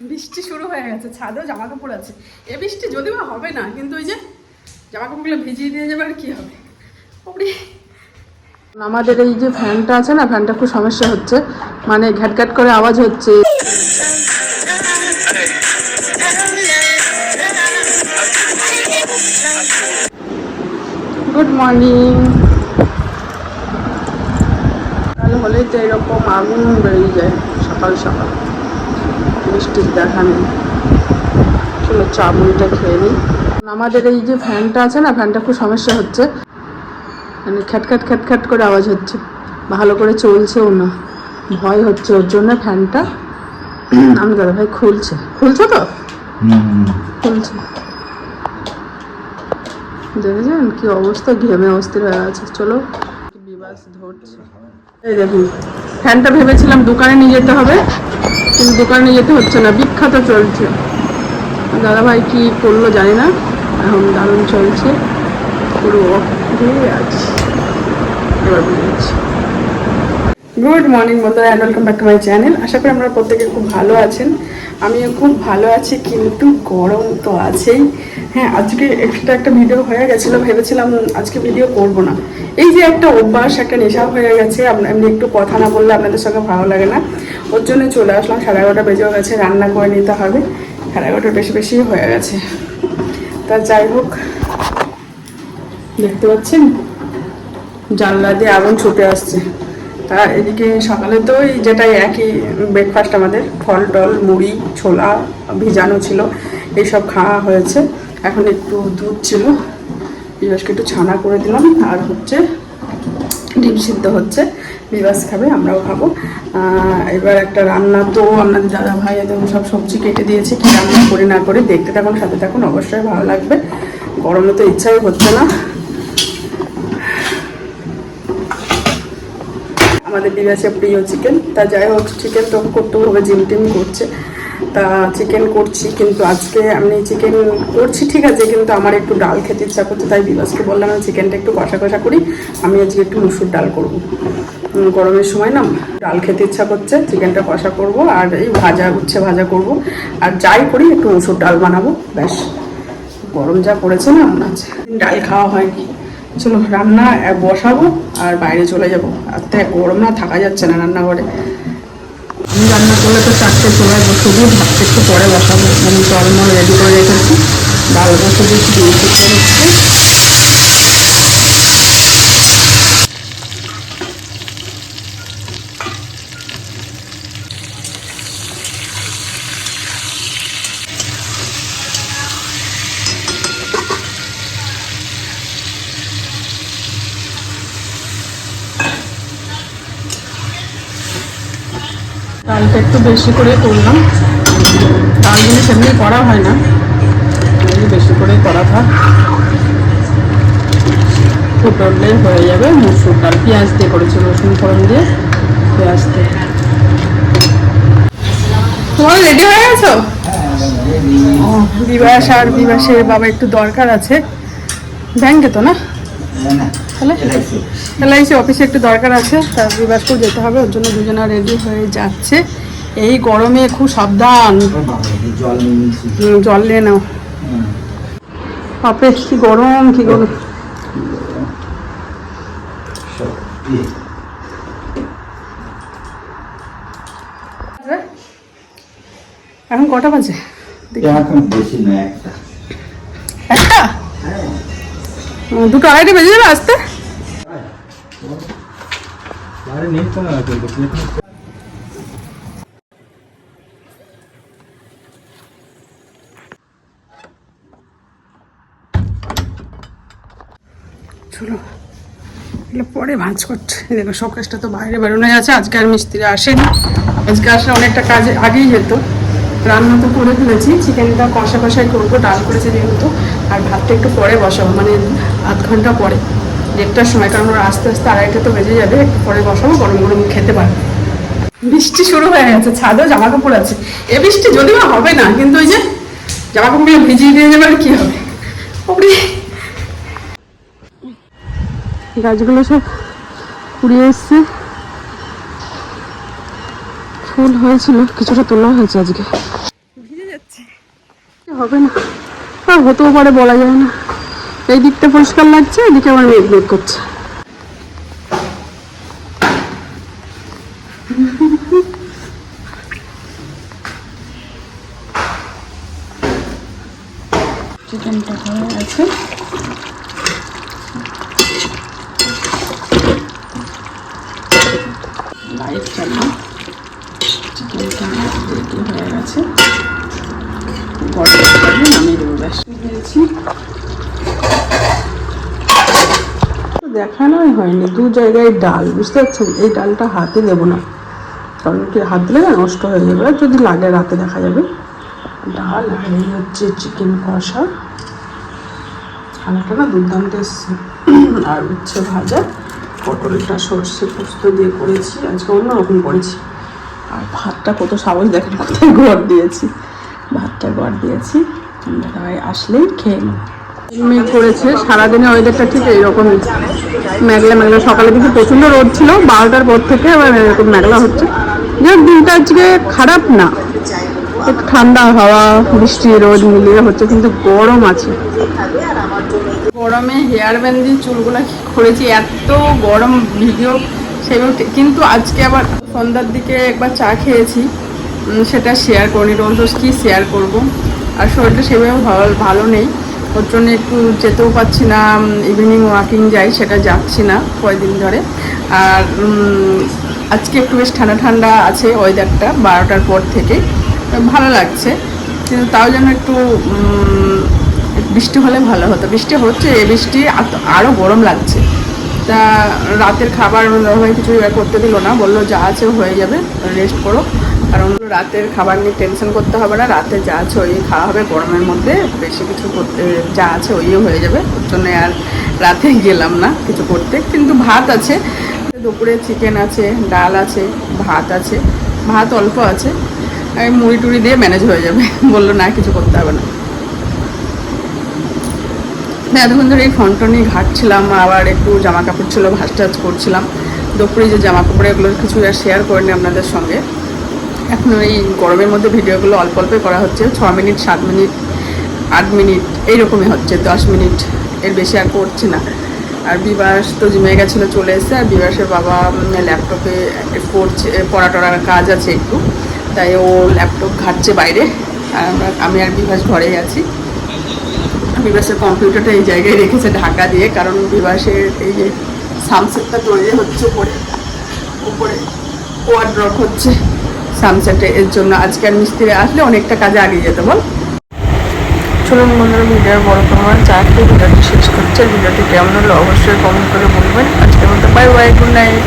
বৃষ্টি শুরু হয়ে গেছে, ছাদেও জামা কাপড় আছে। এ বৃষ্টি যদি বা হবে না, কিন্তু ওই যে জামা কাপড়গুলো ভিজিয়ে দিয়ে যাবে আর কি হবে? আমাদের এই যে ফ্যানটা আছে না, ফ্যানটা খুব সমস্যা হচ্ছে। মানে ঘ্যাট ঘ্যাট করে আওয়াজ হচ্ছে। গুড মর্নিং হলেই তো এরকম আগুন বেরিয়ে যায়, সকাল সকাল। বৃষ্টির দেখা নেই চলো চা মুড়িটা খেয়ে নিই। আমাদের এই যে ফ্যানটা আছে না ফ্যানটা খুব সমস্যা হচ্ছে। মানে খ্যাটখ্যাট খ্যাটখ্যাট করে আওয়াজ হচ্ছে। ভালো করে চলছেও না। ভয় হচ্ছে ওর জন্য ফ্যানটা। আমি দাদা ভাই খুলছে। খুলছো তো? খুলছে। দেখেছেন কি অবস্থা? ঘেমে অস্থির হয়ে আছে। চলো বিবাস ধরছে। এই দেখুন ফ্যানটা ভেবেছিলাম দোকানে নিয়ে যেতে হবে। কিন্তু দোকানে যেতে হচ্ছে না, বিখ্যাত চলছে। দাদা ভাই কি করল জানি না, এখন দারুণ চলছে। পুরো বুঝেছি। গুড মর্নিং বন্ধুরা and welcome back to my channel আশা করি আপনারা প্রত্যেকে খুব ভালো আছেন। আমিও খুব ভালো আছি, কিন্তু গরম তো আছেই। হ্যাঁ আজকে এক্সট্রা একটা ভিডিও হয়ে গেছিল, ভেবেছিলাম আজকে ভিডিও করব না। এই যে একটা অভ্যাস, একটা নেশা হয়ে গেছে এমনি একটু কথা না বললে আপনাদের সঙ্গে ভালো লাগে না। ওর জন্য চলে আসলাম, সাড়ে এগারোটা বেজেও গেছে, রান্না করে নিতে হবে। সাড়ে এগারোটার বেশি বেশি হয়ে গেছে। তা যাই হোক, দেখতে পাচ্ছেন? জানলা দিয়ে আগুন ছুটে আসছে। তা এদিকে সকালে তো ওই যেটাই একই ব্রেকফাস্ট আমাদের, ফল টল মুড়ি, ছোলা, ভিজানো ছিল, এইসব খাওয়া হয়েছে। এখন একটু দুধ ছিল, বিবাসকে একটু ছানা করে দিলাম, আর হচ্ছে ডিম সিদ্ধ হচ্ছে, বিবাস খাবে, আমরাও খাব। এবার একটা রান্না তো আপনাদের দাদা ভাই একদম সব সবজি কেটে দিয়েছে, কি রান্না করে না করে দেখতে থাকুন, সাথে থাকুন, অবশ্যই ভালো লাগবে। গরমে তো ইচ্ছাই হচ্ছে না। আমাদের বিবাসে প্রিয় চিকেন তা যাই হোক চিকেন তো করতে হবে, জিম টিম করছে। তা চিকেন করছি, কিন্তু আজকে আমি চিকেন করছি, ঠিক আছে, কিন্তু আমার একটু ডাল খেতে ইচ্ছা করছে, তাই বিবাসকে বললাম আমি চিকেনটা একটু কষা কষা করি, আমি আজকে একটু মুসুর ডাল করব। গরমের সময় না, ডাল খেতে ইচ্ছা করছে চিকেনটা কষা করব, আর এই ভাজা, উচ্ছে ভাজা করব। আর যাই করি, একটু মুসুর ডাল বানাবো, ব্যাস। গরম যা পড়েছে না, মনে ডাল খাওয়া হয়নি চলো রান্না বসাবো আর বাইরে চলে যাব। আর তো এক গরম না, থাকা যাচ্ছে না রান্নাঘরে। আমি রান্না করলে তো চারটে চলে বসে দিয়ে ভাতটা একটু পরে বসাবো। আমি জলমল রেডি করে রেখেছি। ডাল বসে দিয়েছি ডালটা একটু বেশি করে করলাম। ডাল জিনিস এমনি করা হয় না। বেশি করে করা থাক। ফুটলে হয়ে যাবে। মুসুর ডাল, পেঁয়াজ দিয়ে করেছি, রসুন ফোড়ন দিয়ে পেঁয়াজ দিয়ে। তোমার রেডি হয়ে গেছো? বিবাস আর বিবাসের বাবা একটু দরকার আছে। ব্যাংকে তো না? তাহলে? এলআইসি। অফিসে একটু দরকার আছে তার বিবাসকেও যেতে হবে ওর জন্য দুজনা রেডি হয়ে যাচ্ছে। এই গরমে খুব সাবধান। জল জল নিয়ে নাও। বাপরে কি গরম কি গরম। এখন কটা বাজে? একটা? দুটো আড়াইটা বেজে যাবে আসতে। পরে ভাঁজ করছে। দেখো, শোকেসটা তো বাইরে বেরোনো আছে আজকে আর মিস্ত্রি আসেনি। আজকে আসলে অনেকটা কাজে আগেই যেত। রান্না তো করে ফেলেছি, চিকেনটা কষা কষাই করব, ডাল করেছে যেহেতু, আর ভাতটা একটু পরে বসাবো। মানে আধ ঘণ্টা পরে, দেড়টার সময়, কারণ ওরা আস্তে আস্তে আড়াইটা তো বেজে যাবে, একটু পরে বসাবো, গরম গরম খেতে পারবে। বৃষ্টি শুরু হয়ে গেছে, ছাদেও জামা কাপড় আছে। এ বৃষ্টি যদি বা হবে না, কিন্তু ওই যে জামা কাপড়গুলো ভিজিয়ে দিয়ে যাবে আর কি হবে? গাছগুলো সব কুড়িয়ে এসছে। ফুল হয়েছিল, কিছুটা তোলা হয়েছে আজকে। হবে না। হতেও পারে, বলা যায় না। এই দিকটা পরিষ্কার লাগছে, এদিকে আবার মেঘ মেঘ করছে। চিকেনটা হয়ে গেছে। লাইট চালা। চিকেনটা রেডি হয়ে গেছে। গরম নামিয়ে দেবো, ব্যাস দিয়েছি দেখানোই হয়নি, দু জায়গায় ডাল, বুঝতে পারছেন এই ডালটা হাতে দেবো না। কারণ কি, হাত দিলে না নষ্ট হয়ে যাবে, আর যদি লাগে রাতে দেখা যাবে। ডাল আর এই হচ্ছে চিকেন কষা। খানাটা না দুর্দান্ত এসছে। আর উচ্ছে ভাজা। পটলটা সর্ষে পোস্ত দিয়ে করেছি। আজকে অন্যরকম করেছি। আর ভাতটা কত সাহস দেখেন কোথায় গড় দিয়েছি। ভাতটা গড় দিয়েছি। দাদাভাই আসলেই খেয়ে নেব করেছে সারাদিনে ওয়েদারটা ঠিক এইরকমই মেঘলা মেঘলা। সকালে কিন্তু প্রচণ্ড রোদ ছিল, বারোটার পর থেকে আবার এরকম মেঘলা হচ্ছে। যে দিনটা আজকে খারাপ না। ঠান্ডা হাওয়া, বৃষ্টি, রোদ মিলিয়ে হচ্ছে, কিন্তু গরম আছে। গরমে হেয়ার ব্যান্ড দিয়ে চুলগুলো করেছি? এত গরম ভিডিও সেগুলো কিন্তু আজকে আবার সন্ধ্যার দিকে একবার চা খেয়েছি। সেটা শেয়ার করিনি। রোজ কি শেয়ার করব? আর শরীরটা সেভাবে ভালো ভালো নেই। ওর জন্য একটু যেতেও পারছি না ইভিনিং ওয়াকিং যাই, সেটা যাচ্ছি না কয়েকদিন ধরে। আর আজকে একটু বেশ ঠান্ডা ঠান্ডা আছে ওয়েদারটা বারোটার পর থেকে। ভালো লাগছে, কিন্তু তাও যেন একটু বৃষ্টি হলে ভালো হতো। বৃষ্টি হচ্ছে এ বৃষ্টি আরও গরম লাগছে। তা রাতের খাবার কিছু করতে দিল না, বলল যা আছে হয়ে যাবে রেস্ট করো। কারণ রাতের খাবার নিয়ে টেনশন করতে হবে না, রাতে যা আছে ওই খাওয়া হবে, গরমের মধ্যে বেশি কিছু করতে, যা আছে ওই হয়ে যাবে। ওর জন্য আর রাতে গেলাম না কিছু করতে, কিন্তু ভাত আছে। দুপুরে চিকেন আছে, ডাল আছে, ভাত আছে, ভাত অল্প আছে। মুড়ি টুড়ি দিয়ে ম্যানেজ হয়ে যাবে। বলল, না, কিছু করতে হবে না। না এতক্ষণ ধরে এই ফোনটা নিয়ে ঘাটছিলাম, আবার একটু জামা কাপড় ছিল, ভাজ টাজ করছিলাম। দুপুরে যে জামা কাপড় এগুলো কিছু শেয়ার করিনি আপনাদের সঙ্গে। এখন এই গরমের মধ্যে ভিডিওগুলো অল্প অল্পই করা হচ্ছে। ছ মিনিট, সাত মিনিট, আট মিনিট, এইরকমই হচ্ছে, দশ মিনিট। এর বেশি আর করছি না। আর বিবাস তো জিমে গেছিল, চলে এসেছে। আর বিবাসের বাবা ল্যাপটপে পড়ছে পড়া টড়ার কাজ আছে একটু। তাই ও ল্যাপটপ ঘাটছে বাইরে। আর আমরা, আমি আর বিভাস ঘরেই আছি। বিবাসের কম্পিউটারটা এই জায়গায় রেখেছে ঢাকা দিয়ে, কারণ বিবাসের এই যে সামসেটটা তৈরি হচ্ছে উপরে। উপরে ওয়ার্ড্রপ হচ্ছে। সামসেটে এর জন্য আজকে আর মিস্ত্রি আসলে অনেকটা কাজে আগিয়ে যেতে, বল। চলুন বন্ধুরা, ভিডিওর বড় প্রমাণ চারটি ভিডিওটি শেষ করছে। ভিডিওটি কেমন হলো অবশ্যই কমেন্ট করে বলবেন। আজকের মতো বাই বাই গুড নাইট